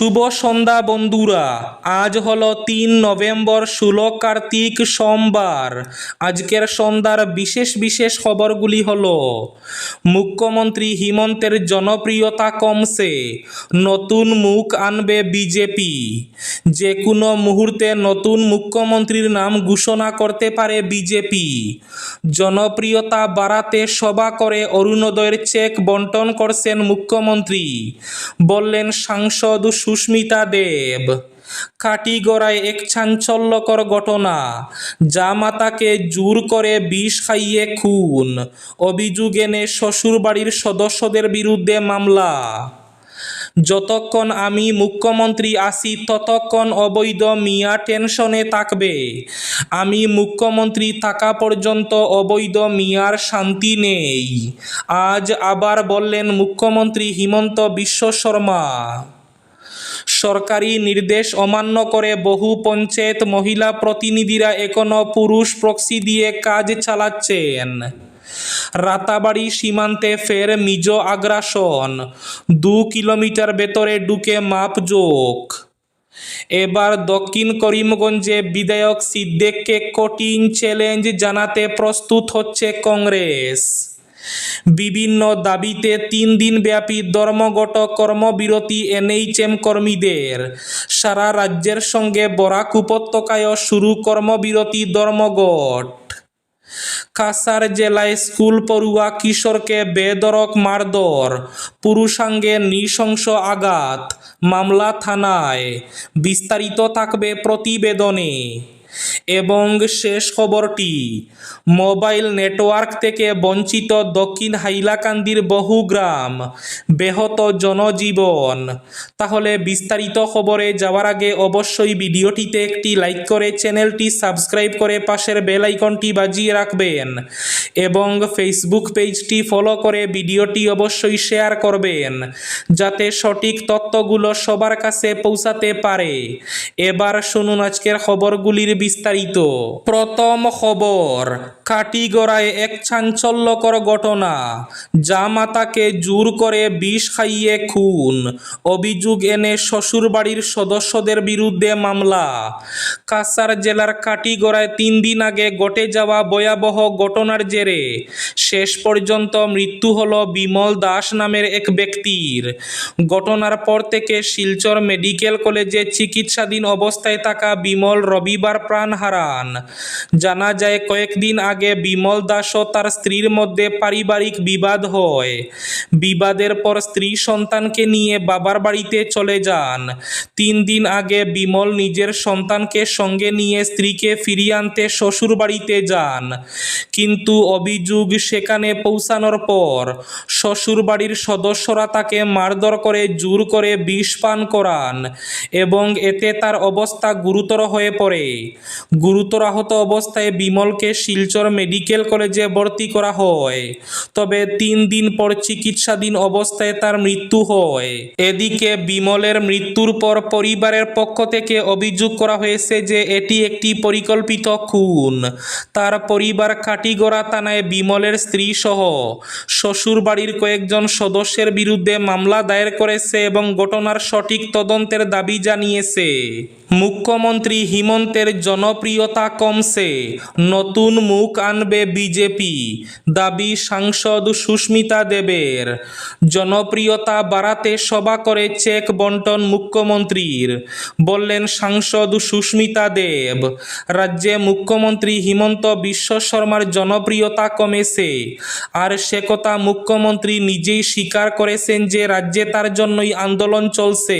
শুভ সন্ধ্যা বন্ধুরা। আজ হলো তিন নভেম্বর ষোলো কার্তিক সোমবার। আজকের সন্ধ্যার বিশেষ বিশেষ খবরগুলি হল, মুখ্যমন্ত্রী হিমন্তের জনপ্রিয়তা কমছে, নতুন মুখ আনবে বিজেপি যে কোনো মুহূর্তে নতুন মুখ্যমন্ত্রীর নাম ঘোষণা করতে পারে বিজেপি, জনপ্রিয়তা বাড়াতে সভা করে অরুণোদয়ের চেক বন্টন করছেন মুখ্যমন্ত্রী, বললেন সাংসদ সুস্মিতা দেব। কাটিগড়ায় এক চাঞ্চল্যকর ঘটনা। জামাতাকে জোর করে বিষ খাইয়ে খুন। অভিযোগ এনে শ্বশুরবাড়ির সদস্যদের বিরুদ্ধে মামলা। যতক্ষণ আমি মুখ্যমন্ত্রী আসি ততক্ষণ অবৈধ মিয়া টেনশনে থাকবে। আমি মুখ্যমন্ত্রী থাকা পর্যন্ত অবৈধ মিয়ার শান্তি নেই। আজ আবার বললেন মুখ্যমন্ত্রী হিমন্ত বিশ্ব শর্মা। সরকারি নির্দেশ অমান্য করে বহু পঞ্চায়েত মহিলা প্রতিনিধিরা এখনও পুরুষ প্রক্সি দিয়ে কাজ চালাচ্ছেন। রাতাবাড়ি সীমান্তে ফের মিজো আগ্রাসন। দু কিলোমিটার ভেতরে ঢুকে মাপজোক এবার দক্ষিণ করিমগঞ্জে বিধায়ক সিদ্দেককে কঠিন চ্যালেঞ্জ জানাতে প্রস্তুত হচ্ছে কংগ্রেস। বিভিন্ন দাবিতে তিন দিন ব্যাপী ধর্মঘট কর্মবিরতি এনএইচএম কর্মীদের। সারা রাজ্যের সঙ্গে বরাক উপত্যকায় শুরু কর্মবিরতি ধর্মঘট। কাসার জেলায় স্কুল পড়ুয়া কিশোরকে বেদরক মারধর, পুরুষাঙ্গে নৃশংস আঘাত, মামলা থানায়। বিস্তারিত থাকবে প্রতিবেদনে। এবং শেষ খবরটি, মোবাইল নেটওয়ার্ক থেকে বঞ্চিত দক্ষিণ হাইলাকান্দির বহু গ্রাম, ব্যাহত জনজীবন। তাহলে বিস্তারিত খবরে যাওয়ার আগে অবশ্যই ভিডিওটিতে একটি লাইক করে চ্যানেলটি সাবস্ক্রাইব করে পাশের বেল আইকনটি বাজিয়ে রাখবেন এবং ফেসবুক পেজটি ফলো করে ভিডিওটি অবশ্যই শেয়ার করবেন, যাতে সঠিক তথ্যগুলো সবার কাছে পৌঁছাতে পারে। এবার শুনুন আজকের খবরগুলির বিস্তারিত। প্রথম খবর, কাটিগড়ায় এক চাঞ্চল্যকর ঘটনা। জামাতাকে জোর করে বিষ খাইয়ে খুন। অভিযোগ এনে শ্বশুরবাড়ির সদস্যদের বিরুদ্ধে মামলা। কাসার জেলার কাটিগড়ায় তিন দিন আগে ঘটে যাওয়া ভয়াবহ ঘটনার জেরে শেষ পর্যন্ত মৃত্যু হল বিমল দাস নামের এক ব্যক্তির। ঘটনার পর থেকে শিলচর মেডিকেল কলেজে চিকিৎসাধীন অবস্থায় থাকা বিমল রবিবার প্রাণ হারান। জানা যায়, কয়েকদিন আগে বিমল দাস ও তার স্ত্রীর মধ্যে পারিবারিক বিবাদ হয়। বিবাদের পর স্ত্রী সন্তানকে নিয়ে বাবার বাড়িতে চলে যান। তিন দিন আগে বিমল নিজের সন্তানকে সঙ্গে নিয়ে স্ত্রীকে ফিরিয়ে আনতে শ্বশুর বাড়িতে যান। কিন্তু অভিযোগ সেখানে পৌঁছানোর পর শ্বশুর বাড়ির সদস্যরা তাকে মারধর করে, জোর করে বিষ পান করান এবং এতে তার অবস্থা গুরুতর হয়ে পড়ে। গুরুতর আহত অবস্থায় বিমলকে শিলচর মেডিকেল কলেজে ভর্তি করা হয়। তবে তিন দিন পর চিকিৎসাধীন অবস্থায় তার মৃত্যু হয়। এদিকে বিমলের মৃত্যুর পর পরিবারের পক্ষ থেকে অভিযোগ করা হয়েছে যে এটি একটি পরিকল্পিত খুন। তার পরিবার কাটিগড়া থানায় বিমলের স্ত্রী সহ শ্বশুর বাড়ির কয়েকজন সদস্যের বিরুদ্ধে মামলা দায়ের করেছে এবং ঘটনার সঠিক তদন্তের দাবি জানিয়েছে। মুখ্যমন্ত্রী হিমন্তের জনপ্রিয়তা কমছে। নতুন মুখ আনবে বিজেপি, দাবি সাংসদ সুস্মিতা দেবের। জনপ্রিয়তা বাড়াতে সভা করে চেক বন্টন মুখ্যমন্ত্রীর, বললেন সাংসদ সুস্মিতা দেব। রাজ্যে মুখ্যমন্ত্রী হিমন্ত বিশ্ব শর্মার জনপ্রিয়তা কমেছে। আর সে কথা মুখ্যমন্ত্রী নিজেই স্বীকার করেছেন যে রাজ্যে তার জন্যই আন্দোলন চলছে।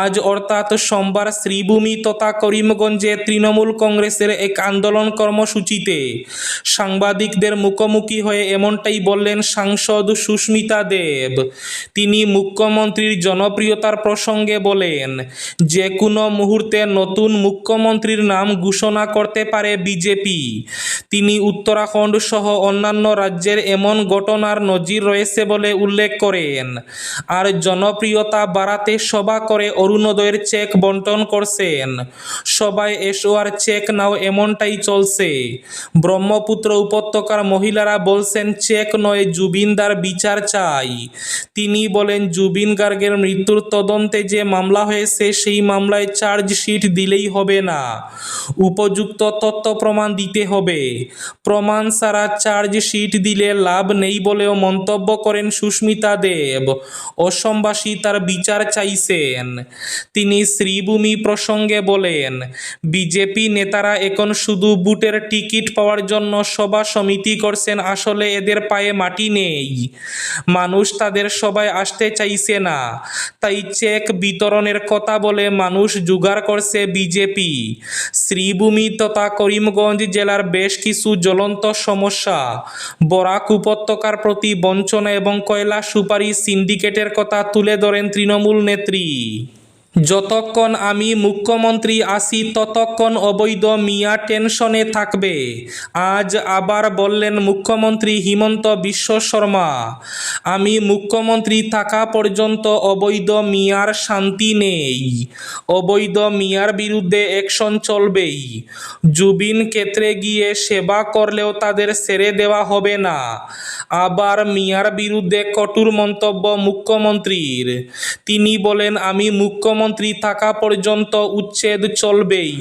আজ অর্থাৎ সোমবার শ্রীভূমি তথা করিমগঞ্জে তৃণমূল কংগ্রেসের এক আন্দোলন কর্মসূচিতে। সাংবাদিকদের মুখোমুখি হয়ে এমনটাই বললেন সাংসদ সুস্মিতা দেব। তিনি মুখ্যমন্ত্রীর জনপ্রিয়তার প্রসঙ্গে বলেন যে কোনো মুহূর্তে নতুন মুখ্যমন্ত্রীর নাম ঘোষণা করতে পারে বিজেপি। তিনি উত্তরাখণ্ড সহ অন্যান্য রাজ্যের এমন ঘটনার নজির রয়েছে বলে উল্লেখ করেন। আর জনপ্রিয়তা বাড়াতে সভা করে অরুণোদয়ের চেক বন্টন করছেন। সবাই এসওআর চেক নাও, এমনটাই চলছে। ব্রহ্মপুত্র উপত্যকার মহিলারা বলছেন চেক নয়, জুবিনদার বিচার চাই। তিনি বলেন, জুবিন গার্গের মৃত্যুর তদন্তে যে মামলা হয়েছে, সেই মামলায় চার্জশিট দিলেই হবে না। উপযুক্ত তথ্য প্রমাণ দিতে হবে। প্রমাণ ছাড়া চার্জশিট দিলে লাভ নেই বলেও মন্তব্য করেন সুস্মিতা দেব। অসমবাসী তার বিচার চাইছেন। তিনি শ্রীভূমি প্রসঙ্গে বলেন বিজেপি নেতারা এখন শুধু বুটের টিকিট পাওয়ার জন্য সভা সমিতি করছেন, আসলে এদের পায়ে মাটি নেই। মানুষ তাদের সবাই আসতে চাইছে না। তাই চেক বিতরণের কথা বলে মানুষ জোগাড় করছে বিজেপি। শ্রীভূমি তথা করিমগঞ্জ জেলার বেশ কিছু জ্বলন্ত সমস্যা। বরাক উপত্যকার প্রতি বঞ্চনা এবং কয়লা সুপারি সিন্ডিকেটের কথা তুলে ধরেন তৃণমূল নেত্রী। যতক্ষণ আমি মুখ্যমন্ত্রী আসি ততক্ষণ অবৈধ মিয়া টেনশনে থাকবে। আজ আবার বললেন মুখ্যমন্ত্রী হিমন্ত বিশ্ব শর্মা, আমি মুখ্যমন্ত্রী থাকা পর্যন্ত অবৈধ মিয়ার শান্তি নেই। অবৈধ মিয়ার বিরুদ্ধে অ্যাকশন চলবেই। জুবিন ক্ষেত্রে গিয়ে সেবা করলেও তাদের সেরে দেওয়া হবে না। আবার মিয়ার বিরুদ্ধে কঠোর মন্তব্য মুখ্যমন্ত্রীর। তিনি বলেন, আমি মুখ্যমন্ত্রী থাকা পর্যন্ত উচ্ছেদ চলবেই।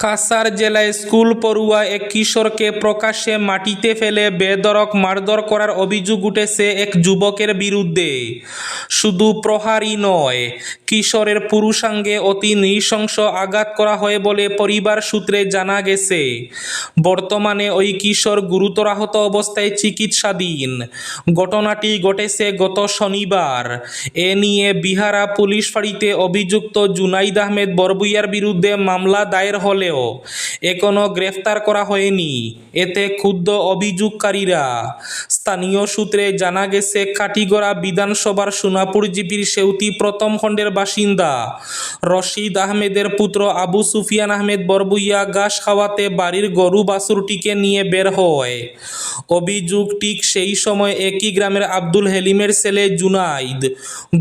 কাসার জেলায় স্কুল পড়ুয়া এক কিশোরকে প্রকাশ্যে মাটিতে ফেলে বেদরক মারধর করার অভিযোগ উঠেছে এক যুবকের বিরুদ্ধে। শুধু প্রহারই নয়, কিশোরের পুরুষাঙ্গে অতি নৃশংস আঘাত করা হয় বলে পরিবার সূত্রে জানা গেছে। বর্তমানে ওই কিশোর গুরুতর আহত অবস্থায় চিকিৎসাধীন। ঘটনাটি ঘটেছে গত শনিবার। এ নিয়ে বিহারা পুলিশ ফাঁড়িতে অভিযুক্ত জুনাইদ আহমেদ বরবুইয়ার বিরুদ্ধে মামলা দায়ের হলেও এখনও গ্রেফতার করা হয়নি। এতে ক্ষুব্ধ অভিযোগকারীরা স্থানীয় সূত্রে জানা গেছে কাটিগড়া বিধানসভার সোনাপুর জিপির সেউতি প্রথম খণ্ডের বাসিন্দা রশিদ আহমেদের পুত্র আবু সুফিয়ান আহমেদ বরবুইয়া ঘাস খাওয়াতে বাড়ির গরু বাছুরটিকে নিয়ে বের হয়। অভিযোগ ঠিক সেই সময় একই গ্রামের আব্দুল হেলিমের ছেলে জুনাইদ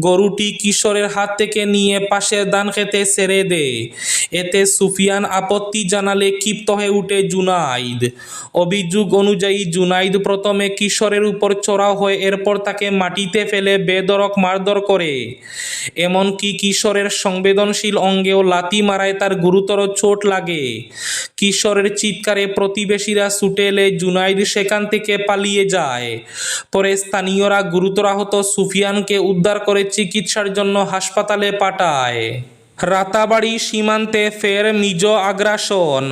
গরুটি কিশোরের হাত থেকে নিয়ে পাশের ধান খেতে ছেড়ে দেয়। এতে সুফিয়ান আপত্তি জানালে ক্ষিপ্ত হয়ে উঠে জুনাইদ। অভিযোগ অনুযায়ী জুনাইদ প্রথমে কিশোরের উপর চড়াও হয়ে এরপর তাকে মাটিতে ফেলে বেদরক মারধর করে। এমনকি কিশোরের সংবেদনশীল অঙ্গেও লাথি মারায় তার গুরুতর চোট লাগে। কিশোরের চিৎকারে প্রতিবেশীরা ছুটে এলে জুনাইদ সেখান থেকে পালিয়ে যায়। পরে স্থানীয়রা গুরুতর আহত সুফিয়ানকে উদ্ধার করে চিকিৎসার জন্য হাসপাতালে পাঠায়। রাতাবাড়ি সীমান্তে ফের মিজো আগ্রাসন।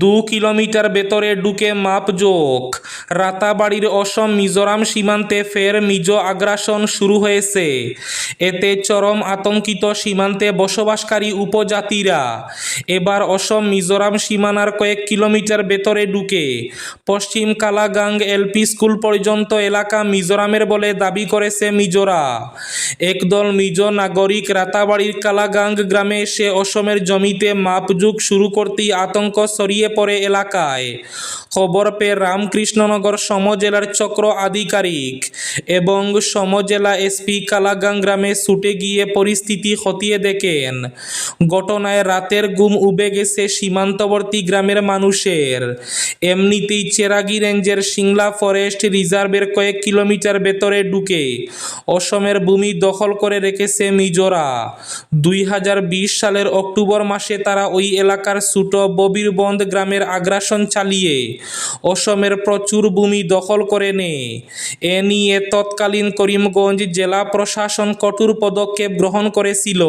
দু কিলোমিটার ভেতরে ঢুকে মাপজোক রাতাবাড়ির অসম মিজোরাম সীমান্তে ফের মিজো আগ্রাসন শুরু হয়েছে। এতে চরম আতঙ্কিত সীমান্তে বসবাসকারী উপজাতিরা। এবার অসম মিজোরাম সীমানার কয়েক কিলোমিটার ভেতরে ঢুকে। পশ্চিম কালাগাং এলপি স্কুল পর্যন্ত এলাকা মিজোরামের বলে দাবি করেছে মিজোরা। একদল মিজো নাগরিক রাতাবাড়ির কালাগাং গ্রামে এসে অসমের জমিতে মাপযুগ শুরু করতেই আতঙ্ক ছড়িয়ে পড়ে এলাকায়। খবর পেয়ে রামকৃষ্ণনগর সমজেলার চক্র আধিকারিক এবং সমজেলা এসপি কালাগাং গ্রামে ছুটে গিয়ে পরিস্থিতি খতিয়ে দেখেন। ঘটনায় রাতের গুম উবে গেছে সীমান্তবর্তী গ্রামের মানুষের। এমনিতেই চেরাগি রেঞ্জের সিংলা ফরেস্ট রিজার্ভের কয়েক কিলোমিটার ভেতরে ঢুকে অসমের ভূমি দখল করে রেখেছে মিজোরা। দুই হাজার বিশ সালের অক্টোবর মাসে তারা ওই এলাকার ছোট ববিরবন্ধ গ্রামের আগ্রাসন চালিয়ে অসমের প্রচুর ভূমি দখল করে নেয় এ নিয়ে তৎকালীন করিমগঞ্জ জেলা প্রশাসন কঠোর পদক্ষেপ গ্রহণ করেছিল।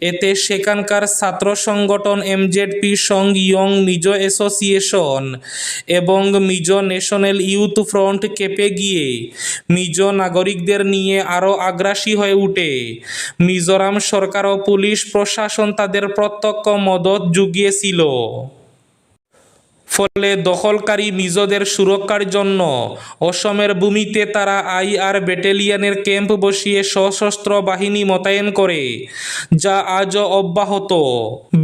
এতে সেখানকার ছাত্র সংগঠন এমজেডপি সং ইয়ং মিজো অ্যাসোসিয়েশন এবং মিজো ন্যাশনাল ইউথ ফ্রন্ট কেঁপে গিয়ে মিজো নাগরিকদের নিয়ে আরও আগ্রাসী হয়ে উঠে। মিজোরাম সরকার ও পুলিশ প্রশাসন তাদের প্রত্যক্ষ মদত জুগিয়েছিল। ফলে দখলকারী মিজোদের সুরক্ষার জন্য অসমের ভূমিতে তারা আইআর ব্যাটালিয়নের ক্যাম্প বসিয়ে সশস্ত্র বাহিনী মোতায়েন করে, যা আজও অব্যাহত।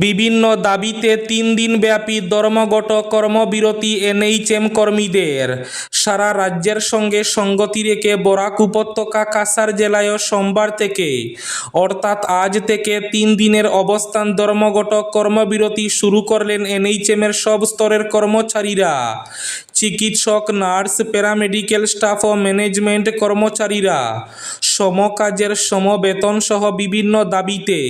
বিভিন্ন দাবিতে তিন দিন ব্যাপী ধর্মঘট কর্মবিরতি এনএইচএম কর্মীদের সারা রাজ্যের সঙ্গে সঙ্গতি রেখে বরাক উপত্যকা কাসার জেলায় সোমবার থেকে, অর্থাৎ আজ থেকে তিন দিনের অবস্থান ধর্মঘট কর্মবিরতি শুরু করলেন এনএইচএমের সব স্তরের কর্মচারীরা, চিকিৎসক, নার্স, প্যারামেডিক্যাল স্টাফ ও ম্যানেজমেন্ট কর্মচারীরা সমকাজের সমবেতন সহ বিভিন্ন দাবিতে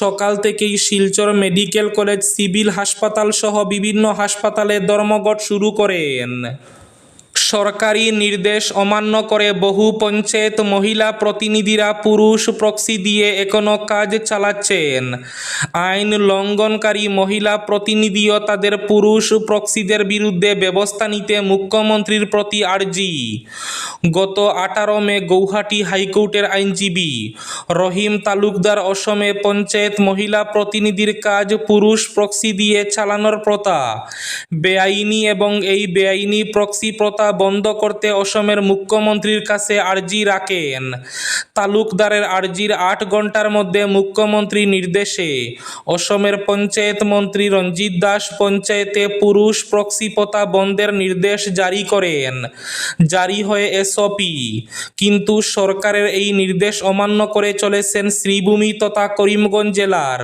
সকাল থেকেই শিলচর মেডিকেল কলেজ, সিভিল হাসপাতাল সহ বিভিন্ন হাসপাতালে ধর্মঘট শুরু করেন। সরকারি নির্দেশ অমান্য করে বহু পঞ্চায়েত মহিলা প্রতিনিধিরা পুরুষ প্রক্সি দিয়ে এখনও কাজ চালাচ্ছেন। আইন লঙ্ঘনকারী মহিলা প্রতিনিধিও তাদের পুরুষ প্রক্সিদের বিরুদ্ধে ব্যবস্থা নিতে মুখ্যমন্ত্রীর প্রতি আর্জি। গত আঠারো মে গৌহাটি হাইকোর্টের আইনজীবী রহিম তালুকদার অসমে পঞ্চায়েত মহিলা প্রতিনিধির কাজ পুরুষ প্রক্সি দিয়ে চালানোর প্রথা। বেআইনি এবং এই বেআইনি প্রক্সি প্রথা বন্ধ করতে অসমের মুখ্যমন্ত্রীর কাছে আর্জি রাখেন। তালুকদারের আর্জির আট ঘণ্টার মধ্যে মুখ্যমন্ত্রী নির্দেশে অসমের পঞ্চায়েত মন্ত্রী রঞ্জিত দাস পঞ্চায়েতে পুরুষ প্রক্সি প্রথা বন্ধের নির্দেশ জারি করেন। জারি হয়ে এসওপি। কিন্তু সরকারের এই নির্দেশ অমান্য করে চলেছেন শ্রীভূমি তথা করিমগঞ্জ জেলার।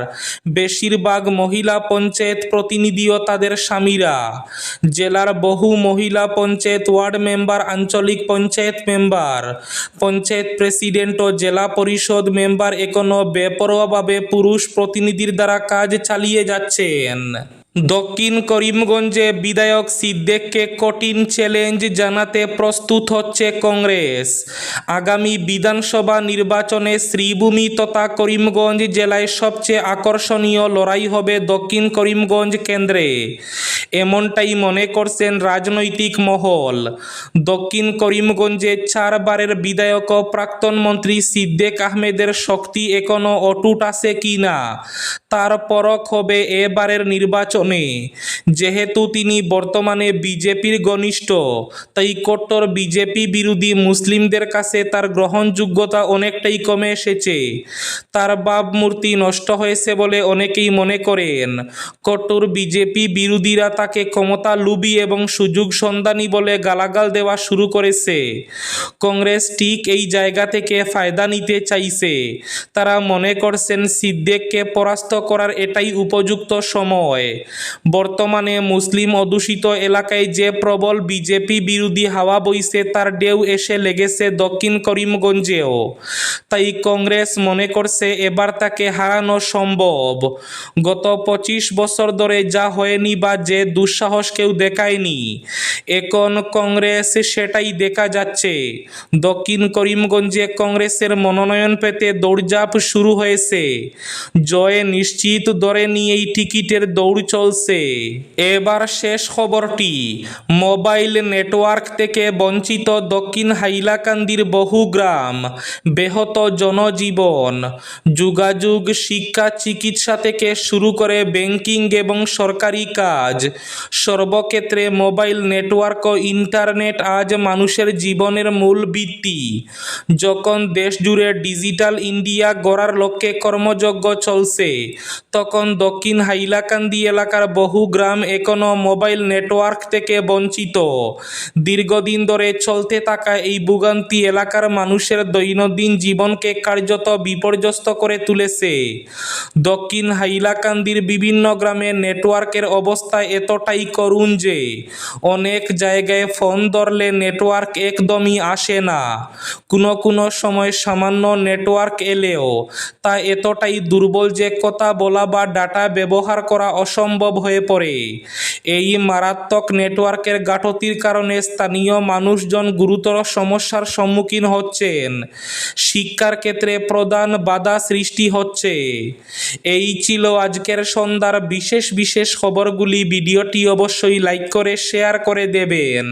বেশিরভাগ মহিলা পঞ্চায়েত প্রতিনিধি ও তাদের স্বামীরা। জেলার বহু মহিলা পঞ্চায়েত ওয়ার্ড মেম্বার, আঞ্চলিক পঞ্চায়েত মেম্বার, পঞ্চায়েত প্রেসিডেন্ট ও জেলা পরিষদ মেম্বার এখনও বেপরোয়াভাবে পুরুষ প্রতিনিধির দ্বারা কাজ চালিয়ে যাচ্ছেন। দক্ষিণ করিমগঞ্জে বিধায়ক সিদ্দেককে কঠিন চ্যালেঞ্জ জানাতে প্রস্তুত হচ্ছে কংগ্রেস। আগামী বিধানসভা নির্বাচনে শ্রীভূমি তথা করিমগঞ্জ জেলায় সবচেয়ে আকর্ষণীয় লড়াই হবে দক্ষিণ করিমগঞ্জ কেন্দ্রে। এমনটাই মনে করছেন রাজনৈতিক মহল। দক্ষিণ করিমগঞ্জে চারবারের বিধায়ক প্রাক্তন মন্ত্রী সিদ্দেক আহমেদের শক্তি এখনও অটুট আছে কি না তার পরখ হবে এবারের নির্বাচনে যেহেতু তিনি বর্তমানে বিজেপির ঘনিষ্ঠ, তাই কট্টর বিজেপি বিরোধী মুসলিমদের কাছে তার গ্রহণযোগ্যতা অনেকটাই কমে এসেছে। তার ভাবমূর্তি নষ্ট হয়েছে বলে অনেকেই মনে করেন। কট্টর বিজেপি বিরোধীরা তাকে ক্ষমতা লুবি এবং সুযোগ সন্ধানী বলে গালাগাল দেওয়া শুরু করেছে। কংগ্রেস ঠিক এই জায়গা থেকে ফায়দা নিতে চাইছে। তারা মনে করছেন সিদ্দেককে পরাস্ত করার এটাই উপযুক্ত সময়। বর্তমানে মুসলিম অধ্যুষিত এলাকায় যে প্রবল বিজেপি বিরোধী হাওয়া বইছে, তার ঢেউ এসে লেগেছে দক্ষিণ করিমগঞ্জেও। তাই কংগ্রেস মনে করছে এবার তাকে হারানো সম্ভব। গত পঁচিশ বছর ধরে যা হয়নি বা যে দুঃসাহস কেউ দেখায়নি, এখন কংগ্রেস সেটাই দেখা যাচ্ছে। দক্ষিণ করিমগঞ্জে কংগ্রেসের মনোনয়ন পেতে দৌড়ঝাঁপ শুরু হয়েছে। জয় নিশ্চিত দরে নিয়েই টিকিটের দৌড় চলছে। এবার শেষ খবরটি, মোবাইল নেটওয়ার্ক থেকে বঞ্চিত দক্ষিণ হাইলাকান্দির বহু গ্রাম, ব্যাহত জনজীবন, যোগাযোগ, শিক্ষা, চিকিৎসা থেকে শুরু করে ব্যাংকিং এবং সরকারি কাজ। সর্বক্ষেত্রে মোবাইল নেটওয়ার্ক ও ইন্টারনেট আজ মানুষের জীবনের মূল ভিত্তি। যখন দেশ জুড়ে ডিজিটাল ইন্ডিয়া গড়ার লক্ষ্যে কর্মযজ্ঞ চলছে, তখন দক্ষিণ হাইলাকান্দি এলাকার বহু গ্রাম এখনও মোবাইল নেটওয়ার্ক থেকে বঞ্চিত। দীর্ঘদিন ধরে চলতে থাকা এই ভোগান্তি এলাকার মানুষের দৈনন্দিন জীবনকে কার্যত বিপর্যস্ত করে তুলেছে। দক্ষিণ হাইলাকান্দির বিভিন্ন গ্রামে নেটওয়ার্কের অবস্থা এতটাই করুণ যে অনেক জায়গায় ফোন ধরলে নেটওয়ার্ক একদমই আসে না। কোনো কোনো সময় সামান্য নেটওয়ার্ক এলেও তা এতটাই দুর্বল যে কথা বলা বা ডাটা ব্যবহার করা অসম্ভব হয়ে পড়ে। এই মারাত্মক নেটওয়ার্কের গাঠতির কারণে স্থানীয় মানুষজন গুরুতর সমস্যার সম্মুখীন হচ্ছেন। শিক্ষার ক্ষেত্রে প্রধান বাধা সৃষ্টি হচ্ছে। এই ছিল আজকের সন্ধ্যার বিশেষ বিশেষ খবরগুলি। ভিডিওটি অবশ্যই লাইক করে, শেয়ার করে দেবেন।